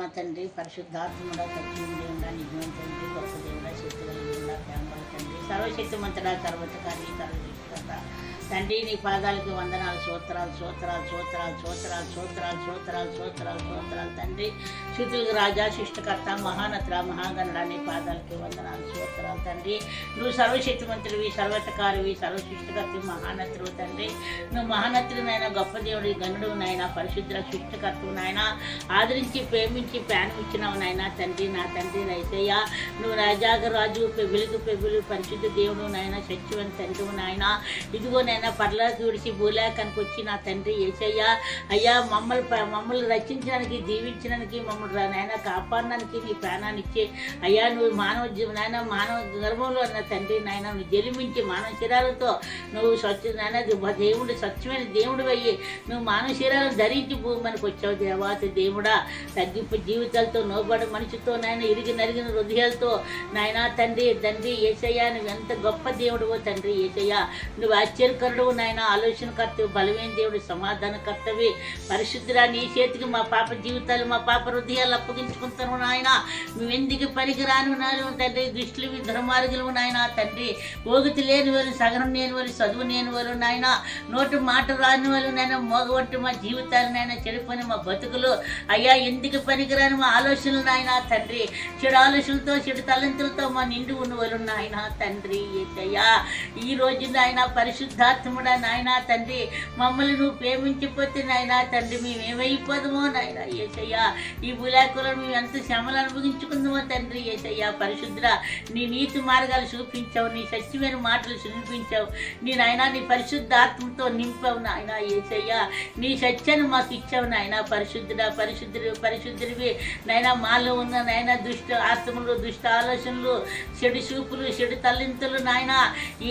మా తండ్రి పరిశుద్ధాత్ముడ సత్యముడా నిజమంతండి గొప్ప దేవుడ శక్తిగల దేవుడ ప్రేమల తండ్రి సర్వశక్తిమంతుడా సర్వతకారి సర్వశక్తిగత తండ్రి నీ పాదాలకి వందనాలు సూత్రాలు సూత్రాలు సూత్రాలు సూత్రాలు సూత్రాలు సూత్రాలు సూత్రాలు సూత్రాలు తండ్రి. శృతులకు రాజా శిష్టకర్త మహానత్ర మహాగణుడా నీ పాదాలకి వందనాలు సూత్రాలు తండ్రి. నువ్వు సర్వశక్తిమంతుడివి సర్వతకారివి సర్వశిష్టకర్తవి మహానత్రువు తండ్రి. నువ్వు మహానత్రునైనా గొప్ప దేవుడి గనుడు నాయన పరిశుద్ధ సృష్టికర్తవు నాయన ఆదరించి ప్రేమించి ప్రాణం నాయన తండ్రి నా తండ్రి నైతయ్య నువ్వు రాజాగ రాజు పెబులుగు పెబులు పరిశుద్ధ దేవుడు నాయన సత్యవని తండ్రి నాయన ఇదిగో నేను నాయన పర్లా చూడిచి భూలేకానికి వచ్చి నా తండ్రి ఏసయ్యా అయ్యా మమ్మల్ని మమ్మల్ని రక్షించడానికి దీవించడానికి మమ్మల్ని రా- నాయన కాపాడడానికి నీ ప్రాణాన్ని ఇచ్చే. అయ్యా నువ్వు మానవ నాయన మానవ గర్భంలో ఉన్న తండ్రి నాయన నువ్వు జన్మించి మానవ శరీరాలతో నువ్వు స్వచ్ఛ నాయన దేవుడు స్వచ్ఛమైన దేవుడు అయ్యి నువ్వు మానవ శరీరాలను ధరించి భూమి మనకు వచ్చావు దేవాత దేవుడా. తగ్గింపు జీవితాలతో నోబడి మనిషితో నాయన ఇరిగి నరిగిన హృదయాలతో నాయన తండ్రి తండ్రి ఏసయ్యా నువ్వు ఎంత గొప్ప దేవుడువో తండ్రి ఏసయ్యా. నువ్వు ఆశ్చర్యకరుడు నాయన ఆలోచనకర్తవి బలమైన దేవుడు సమాధానకర్తవి. పరిశుద్ధురా నీ చేతికి మా పాప జీవితాలు మా పాప హృదయాలు అప్పగించుకుంటాను నాయన. నువ్వు ఎందుకు పనికిరాను నాయన? తండ్రి దృష్టిలు దుర్మార్గులు నాయన. తండ్రి ఓగితి లేని వారు సగనం లేని వారు చదువు లేని వారు నాయన. నోటి మాట రాని వాళ్ళు నాయన మోగవంటి మా జీవితాలు నాయన చెడిపోయిన మా బతుకులు. అయ్యా ఎందుకు పనికిరాని మా ఆలోచనలు నాయన? తండ్రి చెడు ఆలోచనలతో చెడు తలంతులతో మా నిండు వాళ్ళు నాయన. తండ్రి అయ్యా ఈ రోజు నాయన పరిశుద్ధాత్ముడా నాయన తండ్రి. మమ్మల్ని నువ్వు ప్రేమించిపోతే నాయన తండ్రి మేము ఏమైపోదామో నాయన ఏసయ్యా ఈ బులాకులను మేము ఎంత శ్రమలు అనుభవించుకుందామో తండ్రి ఏసయ్యా పరిశుద్ధ నీ నీతి మార్గాలు చూపించావు నీ సత్యమైన మాటలు చూపించావు నీ నాయన నీ పరిశుద్ధ ఆత్మతో నింపావు నాయన ఏసయ్యా నీ సత్యాన్ని మాకు ఇచ్చావు నాయన పరిశుద్ధుడ పరిశుద్ధుడు పరిశుద్ధుడివి. నాయన మాలో ఉన్న నాయన దుష్ట ఆత్మలు దుష్ట ఆలోచనలు చెడు చూపులు చెడు తల్లింతలు నాయన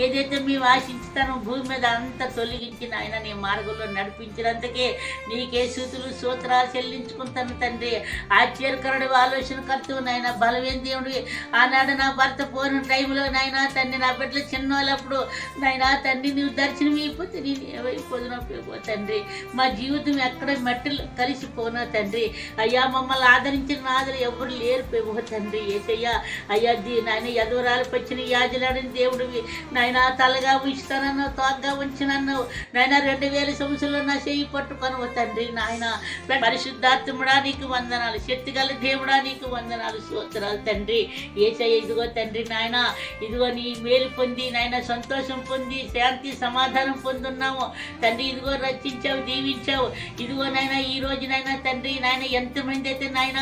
ఏదైతే మేము ఆశించుతానో భూమి మీద అంతా తొలగించిన ఆయన నీ మార్గంలో నడిపించినందుకే నీకే సూతులు సూత్రాలు చెల్లించుకుంటాను తండ్రి. ఆశ్చర్యకరుడు ఆలోచన కర్తవు నాయన బలమైన దేవుడి. ఆనాడు నా భర్త పోయిన టైంలో నాయన తండ్రి నా బిడ్డలు చిన్నోళ్ళప్పుడు నాయన తండ్రి నీవు దర్శనం అయిపోతే నేను ఏమైపోదునో తండ్రి. మా జీవితం ఎక్కడ మట్టిలు కలిసిపోనో తండ్రి. అయ్యా మమ్మల్ని ఆదరించిన నాదులు ఎవరు లేరు పెబో తండ్రి. ఏసయ్యా అయ్యా దీ నాయన ఎదురాలు పచ్చిన యాజలాడిన దేవుడివి. నాయన తలగా ఉంచుతానన్నావు ఉంచి నన్ను నాయన రెండు వేల సంవత్సరాలు నా చెయ్యి పట్టుకొని తండ్రి నాయన. పరిశుద్ధాత్ముడా నీకు వందనాలు. శక్తిగల దేవుడా నీకు వందనాలు. స్తోత్రాలు తండ్రి. ఏసయ్య ఇదిగో తండ్రి నాయన. ఇదిగో నీ మేలు పొంది నాయన సంతోషం పొంది శాంతి సమాధానం పొందున్నాము తండ్రి ఇదిగో రచించావు దీవించావు. ఇదిగో నాయన ఈ రోజు నాయన తండ్రి నాయన ఎంతమంది అయితే నాయన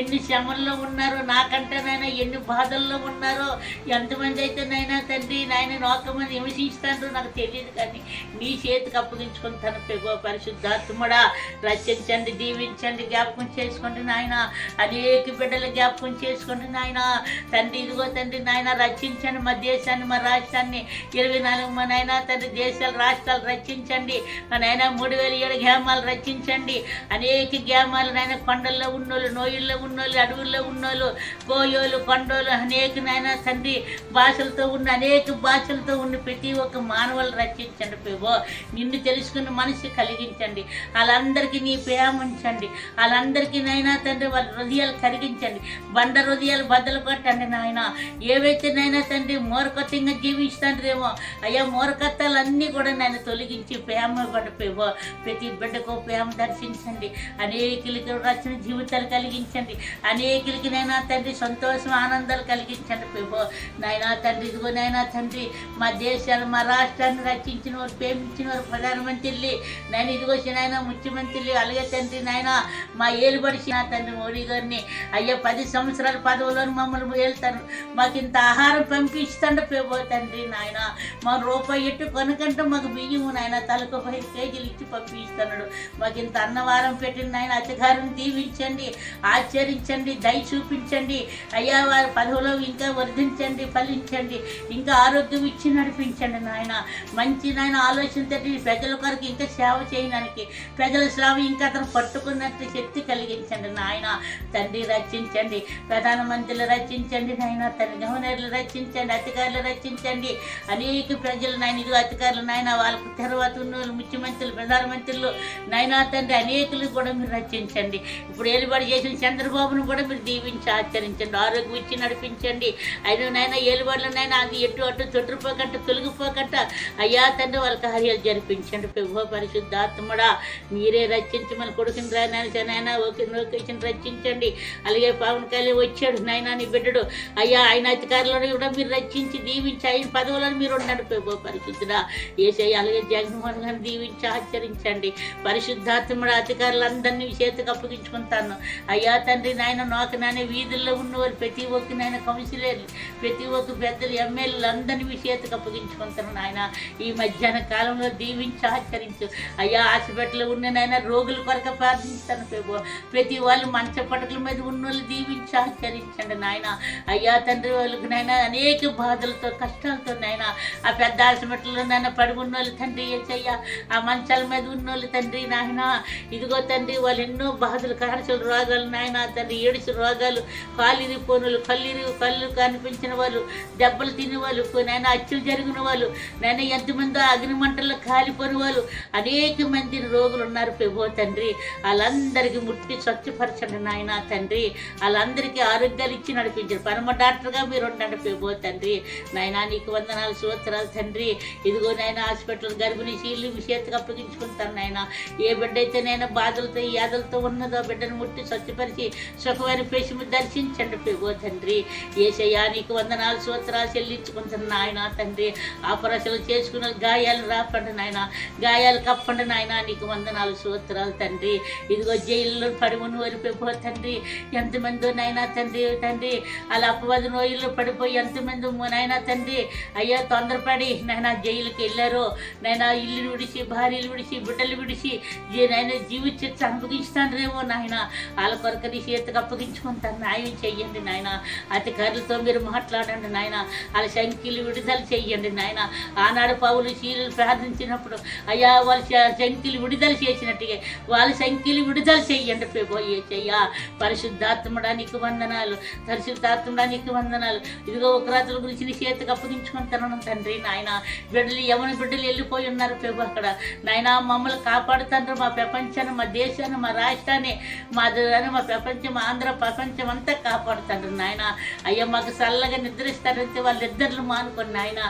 ఎన్ని శ్రమల్లో ఉన్నారో నాకంటే నాయన ఎన్ని బాధల్లో ఉన్నారో ఎంతమంది అయితే నాయన తండ్రి నాయన నోకమని హింసిస్తారో నాకు తెలియదు. కానీ నీ చేతికి అప్పగించుకుంటాను ప్రభు పరిశుద్ధాత్ముడా రక్షించండి దీవించండి జ్ఞాపకం చేసుకోండి నాయన. అనేక బిడ్డలు జ్ఞాపకం చేసుకోండి నాయన. తండ్రి ఇదిగో తండ్రి నాయన రక్షించండి మా దేశాన్ని మా రాష్ట్రాన్ని. ఇరవై నాలుగు మా నాయన తండ్రి దేశాలు రాష్ట్రాలు రక్షించండి. మా నాయన మూడు వేల ఏడు గ్రామాలు రక్షించండి. అనేక గ్రామాలు నాయన కొండల్లో ఉన్నోళ్ళు నోయిల్లో ఉన్నోళ్ళు అడవుల్లో ఉన్నోళ్ళు కోయోలు కొండోలు అనేక నాయన తండ్రి భాషలతో ఉన్న అనేక భాషలతో ఉన్న ప్రతి ఒక్క మానవులు రక్షించండి ప్రభు. నిన్ను తెలుసుకున్న మనసు కలిగించండి. వాళ్ళందరికీ నీ ప్రేమ ఉంచండి. వాళ్ళందరికీ నైనా తండ్రి వాళ్ళ హృదయాలు కరిగించండి. బండ హృదయాలు బద్దలు కొట్టండి నాయన. ఏవైతే నైనా తండ్రి మూర్ఖత్వంగా జీవిస్తాండ్రేమో అయ్యా మూర్ఖత్వాలన్నీ కూడా నేను తొలగించి ప్రేమ పడిపోయి ప్రతి బిడ్డకు ప్రేమ దర్శించండి. అనేకులకి రచన జీవితాలు కలిగించండి. అనేకులకి నైనా తండ్రి సంతోషం ఆనందాలు కలిగించండి ప్రభు. నాయనా తండ్రి ఇదిగో నాయనా తండ్రి మా దేశాలు మా రాష్ట్రాన్ని రక్షించిన వారు ప్రేమించిన వారు ప్రధానమంత్రి నేను ఇదిగో ఆయన ముఖ్యమంత్రి అలాగే తండ్రి నాయన మా ఏలుబడిసి నా తండ్రి మోడీ గారిని. అయ్యా పది సంవత్సరాల పదవులను మమ్మల్ని వెళ్తాను మాకు ఇంత ఆహారం పంపిస్తాడు ప్రభు తండ్రి నాయన. మా రూపాయి ఎట్టు కొనకంటే మాకు బియ్యము నాయన తలకు పది కేజీలు ఇచ్చి పంపిస్తున్నాడు మాకు ఇంత అన్నవారం పెట్టిన నాయన అధికారం దీవించండి ఆచరించండి దయ చూపించండి. అయ్యా వారి పదవులో ఇంకా వర్ధించండి ఫలించండి. ఇంకా ఆరోగ్యం ఇచ్చి నడిపించండి నాయన. మంచి నాయన ఆలోచన తట్టి ప్రజల కొరకు ఇంకా సేవ చేయడానికి ప్రజల శ్రావ ఇంకా అతను పట్టుకున్నట్టు శక్తి కలిగించండి నాయన. తండ్రి రక్షించండి. ప్రధానమంత్రులు రక్షించండి నాయన. తండ్రి గవర్నర్లు రచించండి అధికారులు రచించండి అనేక ప్రజలు నాయన ఇదిగో అధికారులు నాయన వాళ్ళకు తర్వాత ఉన్న ముఖ్యమంత్రులు ప్రధానమంత్రులు నాయనా తండ్రి అనేకులు కూడా మీరు రక్షించండి. ఇప్పుడు ఏలుబడి చేసిన చంద్రబాబును కూడా మీరు దీవించి ఆచరించండి. ఆరోగ్యం ఇచ్చి నడిపించండి. అయినా నాయన ఏలుబడులనైనా అది ఎటు అటు తొట్టుపోకట్ట తొలగిపోకట్ట అయ్యా అయ్యా తండ్రి వాళ్ళ కార్యాలు జరిపించండి. ప్రభు పరిశుద్ధాత్మడా మీరే రచించమని కొడుకుని రా నాయన ఓకే నోకేషన్ రచించండి అలాగే పవన్ కళ్యాణ్ వచ్చాడు నాయన నీ బిడ్డడు. అయ్యా ఆయన అధికారులను కూడా మీరు రచించి దీవించి ఆయన పదవులను మీరు ఉండండి ప్రభు పరిశుద్ధుడా. ఏసయ్య అలాగే జగన్మోహన్ గారిని దీవించి ఆచరించండి. పరిశుద్ధాత్మడ అధికారులందరినీ చేతికి అప్పగించుకుంటాను. అయ్యా తండ్రి నాయన నోక వీధుల్లో ఉన్నవారు ప్రతి ఒక్క నాయన కౌన్సిలర్లు ప్రతి ఒక్క పెద్దలు ఎమ్మెల్యేలు అందరినీ మీ చేతికి అప్పగించుకుంటాను నాయన. ఈ ఈ మధ్యాహ్న కాలంలో దీవించి ఆచరించు. అయ్యా హాస్పిటల్లో ఉన్న నాయన రోగుల కొరకు ప్రార్థిస్తాను ప్రభు ప్రతి వాళ్ళు మంచ పడకల మీద ఉన్న వాళ్ళు దీవించి ఆచరించండి నాయన. అయ్యా తండ్రి వాళ్ళకి నాయన అనేక బాధలతో కష్టాలతో నాయన. ఆ పెద్ద హాస్పిటల్లో నాయన పడి ఉన్న వాళ్ళు తండ్రి ఏచయ్యా ఆ మంచాల మీద ఉన్న వాళ్ళు తండ్రి నాయన. ఇదిగో తండ్రి వాళ్ళు ఎన్నో బాధలు కార్చుల రోగాలు నాయన. తండ్రి ఏడుచు రోగాలు కాలిరి పోనులు కల్లిరి కళ్ళు కనిపించిన వాళ్ళు దెబ్బలు తినే వాళ్ళు నాయన అచ్చులు జరిగిన వాళ్ళు. నాయన ఎంతమంది అగ్ని మంటల్లో కాలిపోని వాళ్ళు అనేక మంది రోగులు ఉన్నారు ప్రభో తండ్రి వాళ్ళందరికీ ముట్టి స్వచ్ఛపరచండి నాయన తండ్రి. వాళ్ళందరికీ ఆరోగ్యాలు ఇచ్చి నడిపించారు పరమ డాక్టర్గా మీరు ఉండండి ప్రభో తండ్రి. నాయన నీకు వందనాలు సూత్రాలు తండ్రి. ఇదిగో నాయన హాస్పిటల్ గర్భిణీ శీలు మీ చేతికి అప్పగించుకుంటాను నాయన. ఏ బిడ్డ అయితే నేను బాధలతో యాదలతో ఉన్నదో ఆ బిడ్డను ముట్టి స్వచ్ఛపరిచి సుఖమైన పేషము దర్శించండి ప్రభో తండ్రి. ఏసయ్యా నీకు వందనాలు సూత్రాలు చెల్లించుకుంటున్న నాయన తండ్రి. ఆపరేషన్లు చేసుకున్న గాయాలు రాపండి నాయన గాయాలు కప్పండి నాయన నీకు వందనాలు సూత్రాలు తండ్రి. ఇదిగో జైల్లో పడుమును ఉన్న తండ్రి. ఎంతమందో నాయన తండ్రి తండ్రి అలా అపవాది నోయిల్లో పడిపోయి ఎంతమంది నాయన తండ్రి? అయ్యా తొందరపడి నాయన జైలుకి వెళ్ళారు. నాయన ఇల్లు విడిచి భార్యలు విడిచి బిడ్డలు విడిచి జీ- నాయన జీవించి అప్పగించుతాండ్రేమో నాయన. వాళ్ళ కొరకు నీ చేతికి అప్పగించుకుంటాను న్యాయం చెయ్యండి నాయన. అధికారులతో మీరు మాట్లాడండి నాయన. వాళ్ళ సంఖ్యలు విడుదల చెయ్యండి నాయన. ఆనాడు పౌలు శీలు ప్రార్థించినప్పుడు అయ్యా వాళ్ళ సంఖ్యలు విడుదల చేసినట్టుగా వాళ్ళ సంఖ్యలు విడుదల చెయ్యండి ప్రభోయే చెయ్యా. పరిశుద్ధాత్మడా నీకు వందనాలు. పరిశుద్ధాత్మడా నీకు వందనాలు. ఇదిగో ఒకరాత్రుల గురించి నీ చేతికి అప్పగించుకుంటున్నాను తండ్రి నాయన. బిడ్డలు ఎవరి బిడ్డలు వెళ్ళిపోయి ఉన్నారు ప్రభు అక్కడ. నాయన మమ్మల్ని కాపాడుతాండ్రు మా ప్రపంచాన్ని మా దేశాన్ని మా రాష్ట్రాన్ని మా దేశాన్ని మా ప్రపంచం ఆంధ్ర ప్రపంచం అంతా కాపాడుతాడు నాయన. అయ్యా మాకు చల్లగా నిద్రిస్తారంటే వాళ్ళిద్దరు మానుకొని నాయన.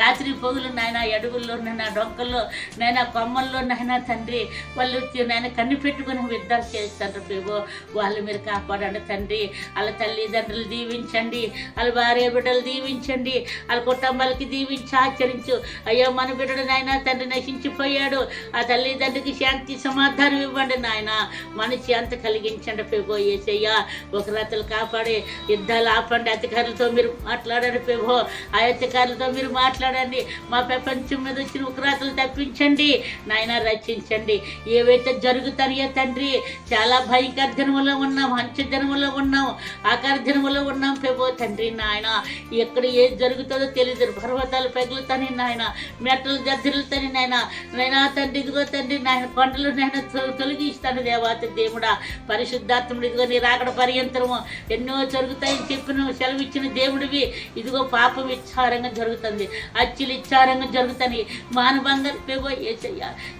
రాత్రి పొగులు నాయన అడుగుల్లో నైనా డొక్కల్లో నైనా కొమ్మల్లో నాయన తండ్రి వాళ్ళు నాయన కన్ను పెట్టుకుని యుద్ధాలు చేస్తారు ప్రభు. వాళ్ళు మీరు కాపాడండి తండ్రి. వాళ్ళ తల్లిదండ్రులు దీవించండి. వాళ్ళ భార్య బిడ్డలు దీవించండి. వాళ్ళ కుటుంబాలకి దీవించి ఆచరించు. అయ్యో మన బిడ్డడు నాయన తండ్రి నశించిపోయాడు. ఆ తల్లిదండ్రికి శాంతి సమాధానం ఇవ్వండి నాయన. మనిషి అంత కలిగించండి ప్రభు ఏసయ్యా. ఒక రాత్రులు కాపాడి యుద్ధాలు ఆపండి. అధికారులతో మీరు మాట్లాడండి ప్రభు. ఆ అధికారులతో మీరు మాట్లాడండి. మా ప్రపంచం మీద వచ్చిన ఉగ్రాతలు తప్పించండి నాయన రక్షించండి. ఏవైతే జరుగుతాయో తండ్రి చాలా భయంకర దినములో ఉన్నాం మంచి దినములో ఉన్నాం ఆకార దినములో ఉన్నాం ప్రభు తండ్రి నాయన. ఎక్కడ ఏది జరుగుతుందో తెలియదు పర్వతాలు పగులుతాని నాయన మెట్టలు దద్దరులుతాని నాయన. నైనా తండ్రి ఇదిగో తండ్రి నాయన కొండలు నేను తొలగిస్తాను దేవాత దేవుడా. పరిశుద్ధాత్ముడు ఇదిగో నీ రాకడ పర్యంతరము ఎన్నో జరుగుతాయని చెప్పిన సెలవిచ్చిన దేవుడివి ఇదిగో పాపం ఇచ్చారంగా జరుగుతుంది. అచ్చులు ఇచ్చారంగా కలుగుతాయి మానభంగాలు పేగో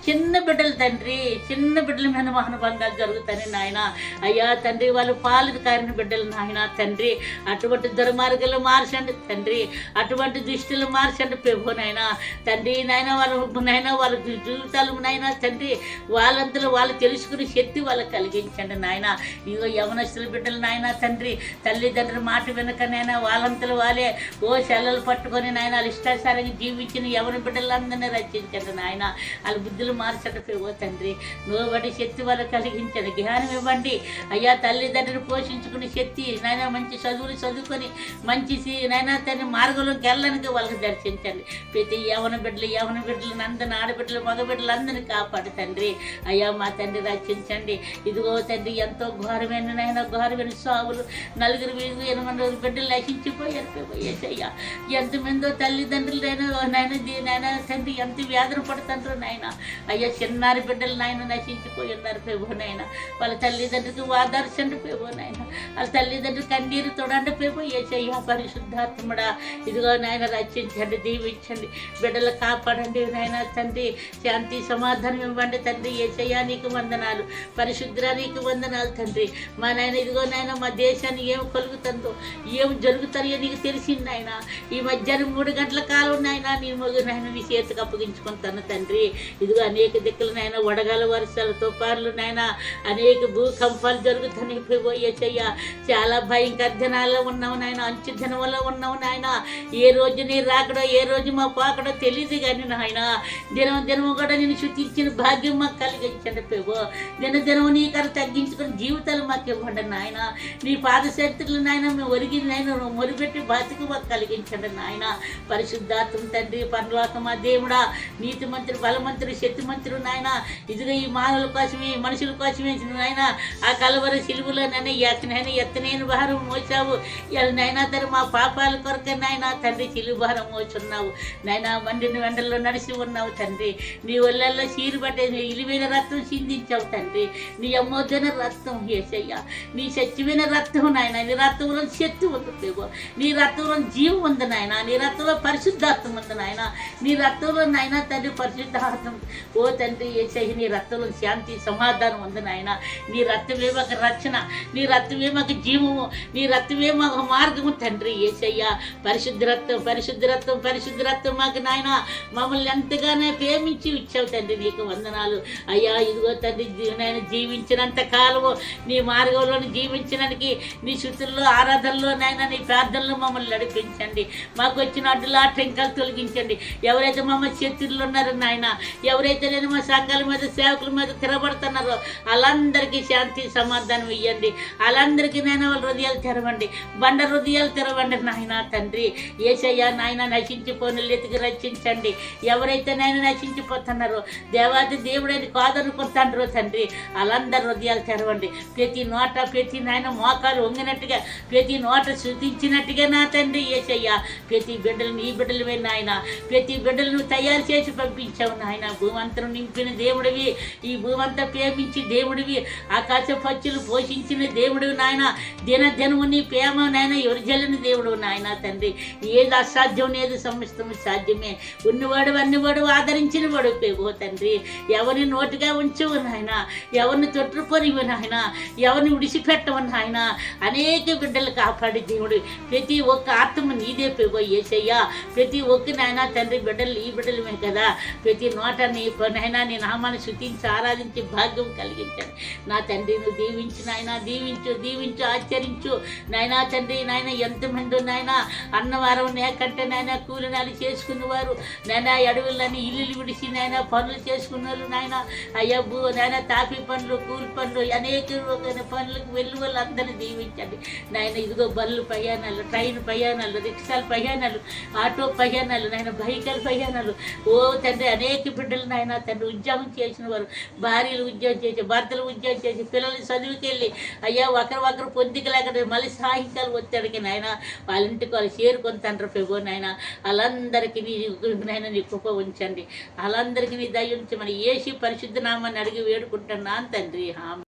చిన్న బిడ్డలు తండ్రి చిన్న బిడ్డల మీద మానభంగాలు జరుగుతాయి నాయన. అయ్యా తండ్రి వాళ్ళు పాలు కారిన బిడ్డలు నాయన తండ్రి. అటువంటి దుర్మార్గాలు మార్చండి తండ్రి. అటువంటి దుష్టులు మార్చండి ప్రభు నాయన. తండ్రి నాయన వాళ్ళ నాయన వాళ్ళ జీవితాలు నాయన తండ్రి. వాళ్ళంతలో వాళ్ళు తెలుసుకునే శక్తి వాళ్ళకి కలిగించండి నాయన. ఇదిగో యవనస్తుల బిడ్డలు నాయన తండ్రి. తల్లిదండ్రుల మాట వెనకనైనా వాళ్ళంతలో వాళ్ళే ఓ సెల్లలు పట్టుకొని నాయన వాళ్ళ ఇష్టాసారంగా జీవించిన ఎవరి బిడ్డలందరినీ రచించండి నాయన. వాళ్ళ బుద్ధులు మార్చండి ఓ తండ్రి. నోబడి శక్తి వాళ్ళకి కలిగించండి. జ్ఞానం ఇవ్వండి. అయ్యా తల్లిదండ్రులు పోషించుకునే శక్తి నాయన మంచి చదువులు చదువుకొని మంచి నైనా నాయన తండ్రి మార్గంలోకి వెళ్ళడానికి వాళ్ళకి దర్శించండి. ప్రతి యవన బిడ్డలు యవన బిడ్డలు అందరిని ఆడబిడ్డలు మగబిడ్డలు అందరినీ కాపాడు తండ్రి. అయ్యా మా తండ్రి రక్షించండి. ఇదిగో తండ్రి ఎంతో ఘోరమైన నాయన ఘోరమైన సాగులు నలుగురు వీధులు ఎనిమిది బిడ్డలు నశించిపోయారు ఎంతమందో తల్లిదండ్రులు నాయన నాయన తండ్రి ఎంత వ్యాధులు పడుతుంటారు నాయన. అయ్యా చిన్నారి బిడ్డలు నాయన నశించిపోయినారు పేబో నాయన. వాళ్ళ తల్లిదండ్రులకు వాదార్చండి పేబో నాయన. వాళ్ళ తల్లిదండ్రులు కన్నీరు తోడండి పేబో ఏసయ్యా పరిశుద్ధాత్మడా. ఇదిగో నాయన రక్షించండి దీవించండి. బిడ్డలు కాపాడండి నాయన తండ్రి. శాంతి సమాధానం ఇవ్వండి తండ్రి. ఏసయ్యా నీకు వందనాలు. పరిశుద్ధ నీకు వందనాలు తండ్రి. మా నాయన ఇదిగో నాయన మా దేశాన్ని ఏం కలుగుతుందో ఏం జరుగుతాయో నీకు తెలిసింది నాయన. ఈ మధ్యాహ్నం మూడు గంటల కాలం నాయన నీ మగు నాయన నీ చేతికి తన తండ్రి ఇదిగో అనేక దిక్కులు నాయన వడగాల వర్షాలు తుఫాన్లు నాయన అనేక భూకంపాలు జరుగుతున్నాయి పోయేసయ్య చాలా భయంకర దినాల్లో ఉన్నావు నాయన అంచు దినములో ఉన్నావు నాయన. ఏ రోజు నీ రాకడో ఏ రోజు మా పాకడో తెలియదు కానీ నాయన. దినం దినము కూడా నేను శుద్ధించిన భాగ్యం మాకు కలిగించండి పేవో దిన దినము నీ కర తగ్గించుకుని జీవితాలు మాకు ఇవ్వండి నాయన. నీ పాదశక్తులు నాయన మేము ఒరిగి నాయన మొరిపెట్టి బాతికి మాకు కలిగించండి నాయన. పరిశుద్ధాత్మ తండ్రి పనులు మా దేవుడా నీతి మంత్రి బలమంత్రి శక్తి మంత్రి నాయన. ఇదిగో ఈ మానవుల కోసమే ఈ మనుషుల కోసమే నాయన. ఆ కలవరి సిలువులో నన్ను ఎక్కనైనా ఎత్తనైన భారం మోసావు ఇలా నైనా తరు మా పాపాల కొరకే నాయన తండ్రి సిలువు భారం మోచున్నావు. నాయన మండిని వెండల్లో నడిచి ఉన్నావు తండ్రి. నీ ఒళ్ళల్లో చీరు పట్టే ఇలివైన రక్తం చిందించావు తండ్రి. నీ అమ్మోదైన రక్తం ఏసయ్య. నీ సత్యమైన రక్తం నాయన నీ రక్తంలో శక్తి ఉంది నీ రక్తంలో జీవం ఉంది నాయన. నీ రక్తంలో పరిశుద్ధాత్మ ఉంది నాయన. నీ రక్తంలో నాయన తండ్రి పరిశుద్ధార్థం ఓ తండ్రి ఏసై నీ రక్తంలో శాంతి సమాధానం ఉంది నాయన. నీ రక్తమే మాకు రక్షణ నీ రక్తమే మాకు జీవము నీ రక్తమే మాకు మార్గము తండ్రి ఏసయ్య పరిశుద్ధ రక్తం పరిశుద్ధ రక్తం పరిశుద్ధ రక్తం మాకు నాయన. మమ్మల్ని ఎంతగానో ప్రేమించి ఇచ్చావు తండ్రి నీకు వందనాలు. అయ్యా ఇదిగో తండ్రి నేను జీవించినంత కాలము నీ మార్గంలోని జీవించడానికి నీ శృతుల్లో ఆరాధనలో నాయన నీ ప్రార్థనలో మమ్మల్ని నడిపించండి. మాకు వచ్చిన అడ్డులా ఆటంకాలు తొలగించండి. ఎవరైతే మా చర్చిల్లో ఉన్నారో నాయన ఎవరైతే నేను మా సంఘాల మీద సేవకుల మీద తిరబడుతున్నారో వాళ్ళందరికీ శాంతి సమాధానం ఇవ్వండి వాళ్ళందరికీ నేను వాళ్ళ హృదయాలు తెరవండి. బండ హృదయాలు తెరవండి నాయన తండ్రి. ఏసయ్య నాయన నశించిపోయిన ఎతికి రక్షించండి. ఎవరైతే నేను నశించిపోతున్నారో దేవాది దేవుడని కాదనుకుంటాండ్రో తండ్రి వాళ్ళందరి హృదయాలు తెరవండి. ప్రతి నోట ప్రతి నాయన మోకాలు వంగినట్టుగా ప్రతి నోట శృతించినట్టుగా నా తండ్రి ఏసయ్య ప్రతి బిడ్డలు నీ బిడ్డలు నాయన ప్రతి ప్రతి బిడ్డలను తయారు చేసి పంపించావు నాయన. భూమంతరం నింపిన దేవుడివి ఈ భూమంతా ప్రేమించి దేవుడివి ఆకాశ పక్షులు పోషించిన దేవుడివి నాయన. దిన దినము నీ ప్రేమ నాయన ఎవరిజల్లిన దేవుడు నాయన తండ్రి. ఏది అసాధ్యం ఏది సమస్తం సాధ్యమే. ఉన్నవాడు అన్నివాడు ఆదరించిన వాడు పేవో తండ్రి. ఎవరిని నోటిగా ఉంచవు నాయన. ఎవరిని తొట్టుకొనివు నాయన. ఎవరిని విడిచిపెట్టవు నాయన. అనేక బిడ్డలు కాపాడి దేవుడు. ప్రతి ఒక్క ఆత్మ నీదే పేవో ఏసయ్యా ప్రతి ఒక్క నాయన తండ్రి బిడ్డలు ఈ బిడ్డలమే కదా. ప్రతి నోట నీ పనైనా నీ నామాన్ని శుతించి ఆరాధించి భాగ్యం కలిగించాను నా తండ్రి నువ్వు దీవించు నాయన దీవించు దీవించు ఆచరించు. నాయనా తండ్రి నాయన ఎంతమంది నాయన అన్నవారం నేకంటే నాయన కూలినాలు చేసుకునేవారు నాయన అడవులని ఇల్లు విడిచి నాయన పనులు చేసుకున్న వాళ్ళు నాయన. అయ్యా భూ నాయన తాపి పనులు కూలి పనులు అనేక పనులకు వెళ్ళి వాళ్ళు అందరినీ దీవించండి. నాయన ఇదిగో బళ్ళు ప్రయాణాలు ట్రైన్ ప్రయాణాలు రిక్షాల ప్రయాణాలు ఆటో ప్రయాణాలు నాయన బైక్ అన్నారు ఓ తండ్రి అనేక బిడ్డలు నాయన తండ్రి ఉద్యోగం చేసిన వారు భార్యలు ఉద్యోగం చేసి భర్తలు ఉద్యోగం చేసి పిల్లలు చదువుకెళ్ళి అయ్యా ఒకరు ఒకరు పొందికలేక మళ్ళీ సాయంకాలం వచ్చాడికి నాయన వాళ్ళ ఇంటికి వాళ్ళు చేరుకొని తండ్రి ప్రభు నాయన వాళ్ళందరికీ నీ నాయన నీ కృప ఉంచండి. వాళ్ళందరికీ నీ దయ ఉంచమని ఏసి పరిశుద్ధ నామాన్ని అడిగి వేడుకుంటున్నాను తండ్రి.